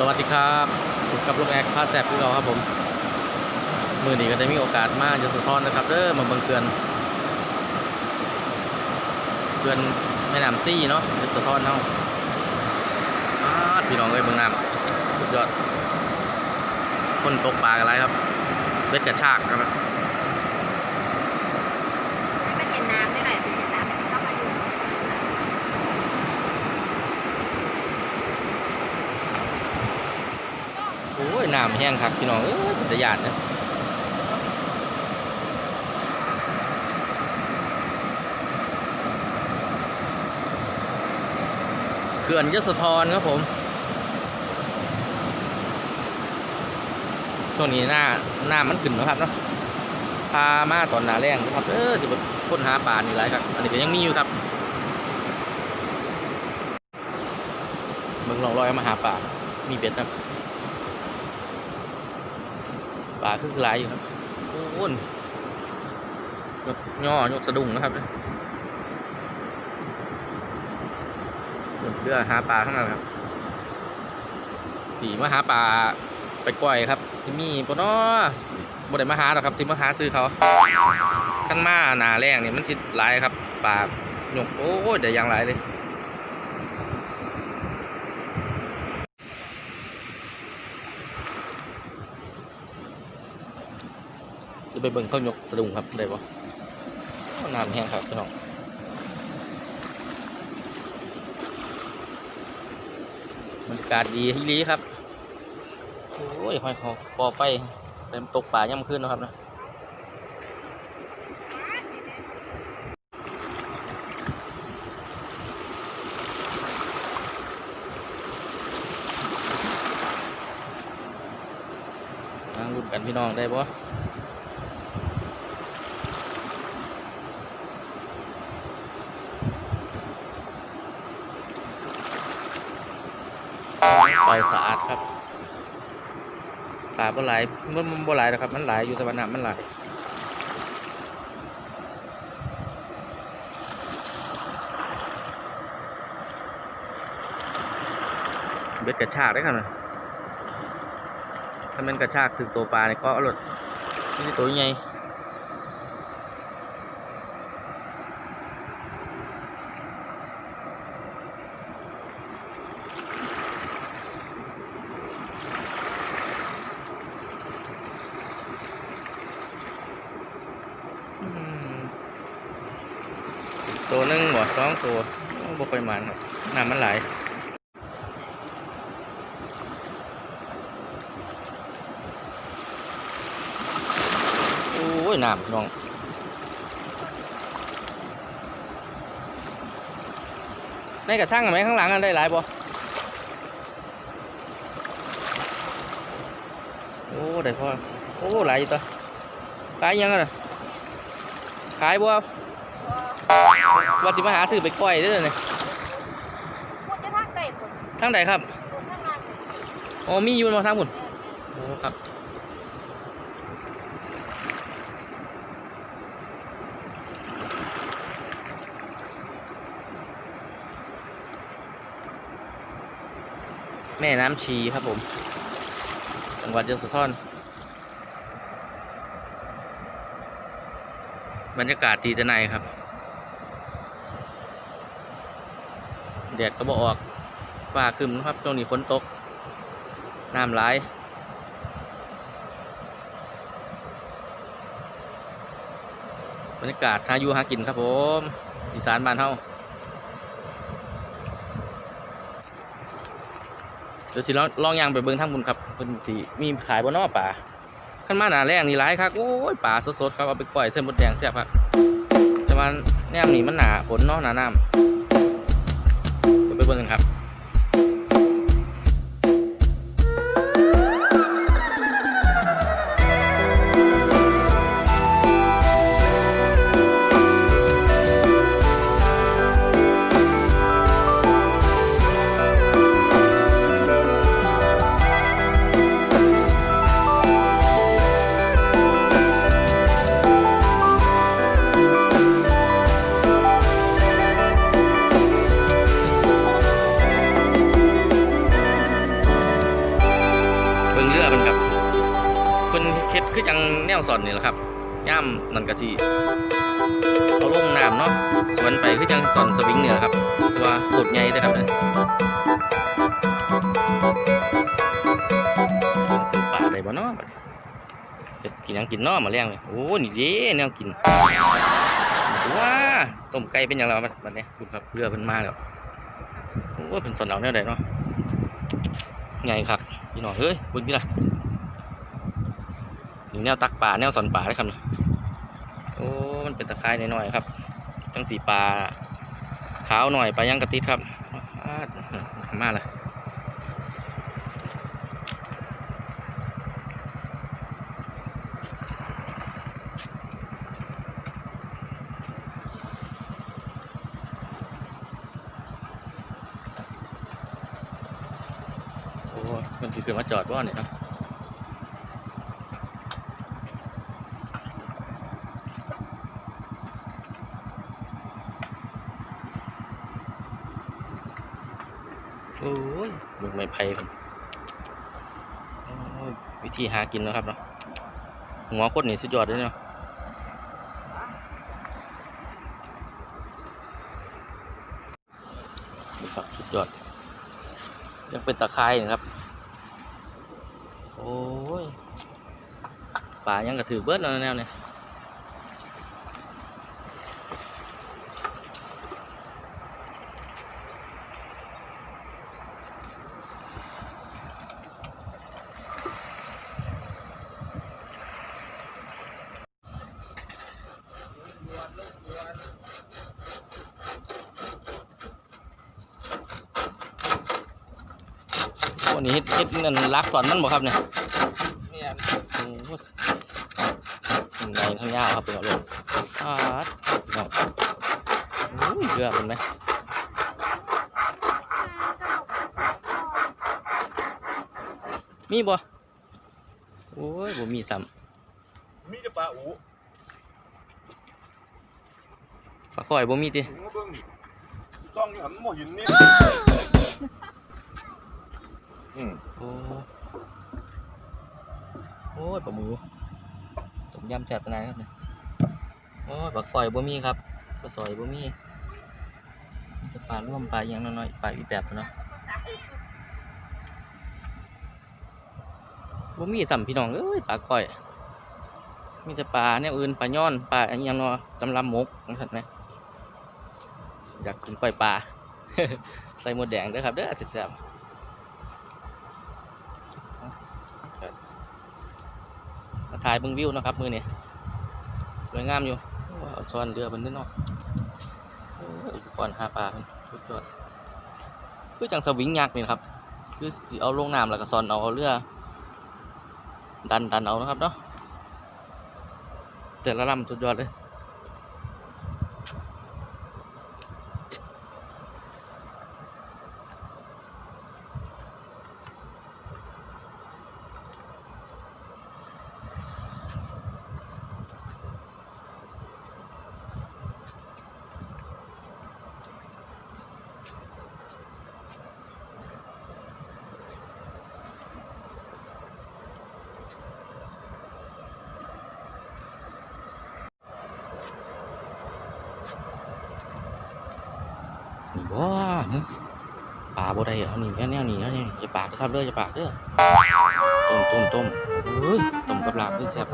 สวัสดีครับพบกับลูกแอคพาแซบพี่เราครับผม มือนี้ก็ได้มีโอกาสมากจะสุดทอนะครับเริ่มาเบิงเกือนเกือนแม่น้ำซี่เนาะจะสุพรเนาะอ้าพี่น้องเลยเบิ่งน้ำสุดยอด คนตกปลากันไรครับเบ็ดกระชากครับ ให้มันเห็นน้ำได้หน่อยสิเห็นน้ำมันเข้ามาอยู่ โอ้ยน้ำแห้งครับพี่น้องเอ้ยเป็นตะยานนะเขื่อนยโสธรครับผมช่วงนี้หน้าหน้ามันขึ้นนะครับเนาะพามาตอนหนาแรงนะครับเออจะไปค้นหาปลานี่ไรครับ อันนี้ก็ยังมีอยู่ครับมืองลองรอยมาหาปลามีเบ็ดนะ ปลาคือสไลด์อยู่ครับโอ้นยกย่อยกสะดุ้งนะครับเรือหาปลาข้างในครับ สีมาหาปลาไปก่อยครับที่มีปนอบได้มาหาหรอกครับสิมาหาซื้อเขาขั้นมาหนาแรงเนี่ยมันสิหลายครับปลาหยกโอ้ยแต่ยังหลายเลย ไปเบิ่งเขายกสะดุ้งครับได้ปะน้ำแห้งครับพี่น้องบรรยากาศดีฮีรีครับโอ้ยหอยหอปอไปเต็มตกป่าย่ำขึ้นนะครับนะนั่งรุ่นกันพี่น้องได้ปะปล่อย สะอาดครับปลาบ่หลายมันมันบ่หลายนะครับ มันหลายอยู่แต่ว่าน้ำมันหลายเบ็ดกระชากได้ครับนะถ้ามันกระชากถึงตัวปลาเนี่ยก็เอารถนี่ตัวใหญ่ ตัวหนึ่งบ่สองตัวบ่ค่อยมันครับน้ำมันไหลโอ้ยน้ำพี่น้องในกระชั่งไหมข้างหลังอันได้หลายบ่โอ้ได้พอโอ้หลายอยู่ตัวขายยังไงน่ะขายบ่ ว่าจะมาหาซื้อไปก้อยเด้อเนี่ยพูดจะทักไก่ผลทางใดครับผลข้างล่างอ๋อมีอยู่มาทางบุญโอ้ครับแม่น้ำชีครับผม จังหวัดยโสธรบรรยากาศดีแต่ในครับ แดดก็บออกฟ้าคึมนะครับช่วงนี้ฝนตกน้ำไหลบรรยากาศหายู่หากินครับผมอีสานบ้านเฮาเดี๋ยวสิลองลองยางไปเบิ่งทางบุญครับเพิ่นสิมีขายบนน้อป่าขั้นมาหนาแรงนี่หลายครับโอ้ยป่าสดๆครับเอาไปก่อยเส้นมดแดงแซ่บครับแต่ว่าแนมนี่มันหนาฝนเนาะหนาน้ำ เดี๋ยวไป เบิ่งกันครับวสอนนี่แหละครับย่ามนั่นกะสิเอาลงน้ำเนาะสวนไปคือจังสอนสวิงเหนี่ยครับต่ว่าโคตรใหญ่เลยครับเนี่ยซื้อปลาได้บ่เนาะบัดนี้เฮ็ดกินยังกินนาะมาเลี้ยงเลยโอ้นี่เด้แนวกินว้าต้มไก่เป็นหยังแล้วบัดบัดนี้คุณครับเรือเพิ่นมาแล้วโอ้เป็นสอนเอาแนวใดเนาะใหญ่ครับพี่น้องเฮ้ยบิ่งพี่ล่ะ นี่แนวตักปลาแนวสอนปลาเลยครับเนี่ยโอ้ มันเป็นตะไคร้หน่อยๆครับจังสีปลาขาวหน่อยปลาย่างกระติดครับอ้าดมาเลยโอ้มันสิขึ้นมาจอดว่าเนี่ยครับ โอ้ยหมึกไม่ไผ่ครับโอ้ย วิธีหากินนะครับเนาะหัวโคตรนี่สุดยอดเลยเนาะครับสุดยอด ยังเป็นตะไคร้นะครับ โอ้ยป่ายังกระถือเบิดแล้วแนวเนี่ย นี่เฮ็ดเฮ็ดนั่นลักสอนมันบ่ครับเนี่ยเนี่ยโอ้โหทั้งในทั้งยาวครับเป็นเอาลงอาดพี่น้องโอ้ยเกลือเป็นไหมมีบ่โอ้ยบ่มีซ้มีแต่ปลาอูำปลาก้อยบ่มีติถึงมาเบิ่งจ้องนี่หันมาหินนี่ อืมโอ้โอ้ยปลาหมูต้มยำแซ่บตะนายครับเนี่ยโอ้ยปลาก้อยบ่มีครับปลาซอยบ่มีมีแต่ปลาร่วมปลาอหยังน้อยๆปลาอีแบบเนาะบ่มีสัมพี่น้องเอ้ยปลาก้อย มีแต่ปลาแนวอื่นปลาย้อนปลาอันยังเนาะตำลำมกจังซั่นไหมอยากกินก้อยปลา ใส่หมดแดงด้อครับเด้อแซ่บๆครับมา ถ่ายเบิ่งวิวนะครับ มือนี้สวยงามอยู่ซ้อนเรือบนนเด้เนาะอ้ยอุปกรณ์หาปลาสุดยอดคือจังสวิงยักษ์นี่นครับ คือสิเอาลงน้ำแล้วก็ซ้อนเอาเรือ ดันดันเอานะครับเนาะแต่ละลำสุดยอดเลย บ่หึปลาบ่ได้เอานี่แนวแนวนี้แล้วนี่อย่าปากเด้อครับเด้ออย่าปากเด้อต้มต้มต้มเฮ้ยต้มกับลาบนี่แซ่บ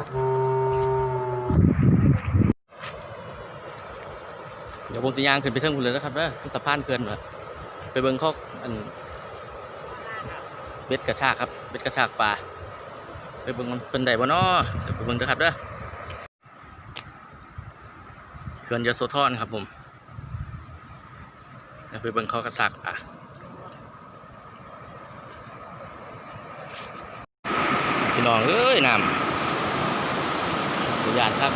เดี๋ยวผมสิย่างขึ้นไปเทิงพุ่นเลยนะครับเด้อขึ้นสะพานเกินเหรอไปเบิ่งเขาอันเบ็ดกระชากครับเบ็ดกระชากปลาไปเบิ่งมันเป็นไดบ่น้อเดี๋ยวไปเบิ่งเด้อครับเด้อเขื่อนยโสธรครับผม ดี๋ยวไปเบิ่งเขากระสักอะพี่น้องเอ้ยน้ำขยานครับ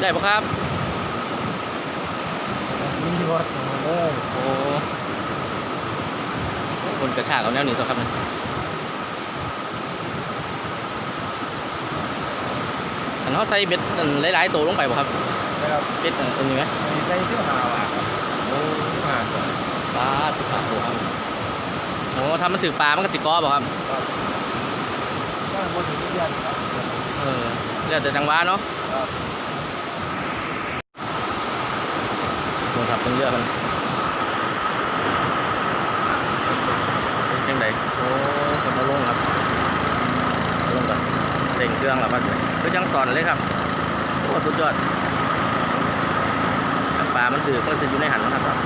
ได้ปะครับ รถมาเลยโอ้คนกระชากเอาแนวนี้ตัวครับเนี่ยอันเขาใส่เบ็ดอันหลายๆตัวลงไปบ่ครับนะครับเบ็ดอันอันนี้ไหมอันนี้ใส่เสื้อหาวอะครับโอ้ห้าตัวปลาสิบปลาตัวครับโอ้ทำมันถือปลา มันก็จิกอบ่ครับครับก็บนถึงเดือนครับเออเดี๋ยวแต่จังหวะเนาะครับ ครับเป็นเรือมันเป็นจังไดโอ้คนมาลงครับมาลงกับเร่งเครื่องแล้วก็ก็ยังสอนเลยครับโอ้สุดยอดปลามันถือก็จะอยู่ในหันนะครับ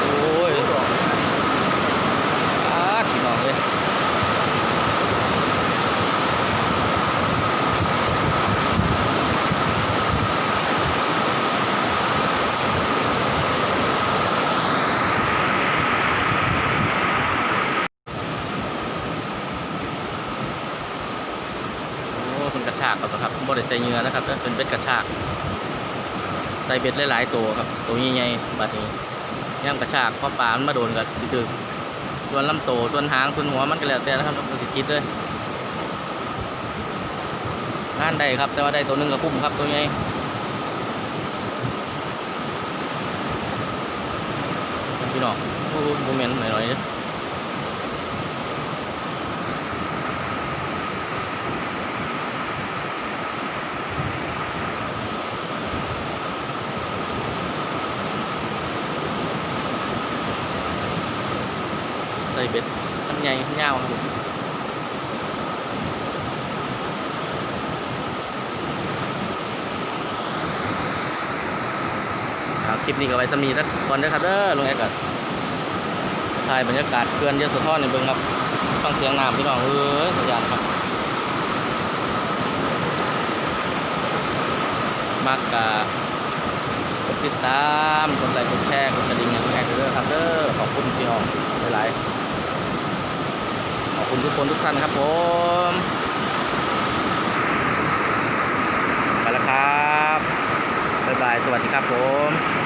โอ้ยอาดพี่น้องเลยโอ้เป็นกระชากครั บ่ได้ใส่เงือนะครับแต่เป็นเบ็ดกระชากใส่เบ็ดหลายๆตัวครับ ตัวใหญ่ๆบัดนี้ย่ำกระชากเพราะปลามันมาโดนกับสิตึกส่วนลำโตวส่วนหางส่วนหัวมันก็แล้วแต่นะครับมันสิคิดเลยงานได้ครับ แต่ว่าได้ตัวหนึงก็คุ้มครับตัวใหญ่พี่น้องโอ้โหโมเมนต์หน่อยๆ เด้อใส่เบ็ดทั้งใหญ่ทั้งยาวครับผมครับคลิปนี้ก็ไว้สมีสักก่อนเด้อครับเด้อลงแอกกัถ่ายบรรยากาศเขื่อนยโสธรในเบิ่งครับฟังเสียงน้ำพี่น้องเอ้ยสัญญาณครับมักกะกดติดตามกดไลค์กดแชร์กดกระดิ่งอย่างแรกเด้อครับเด้อขอบคุณพี่น้องหลายๆ คุณทุกคนทุกท่านครับผมไปแล้วครับบ๊ายบาย สวัสดีครับผม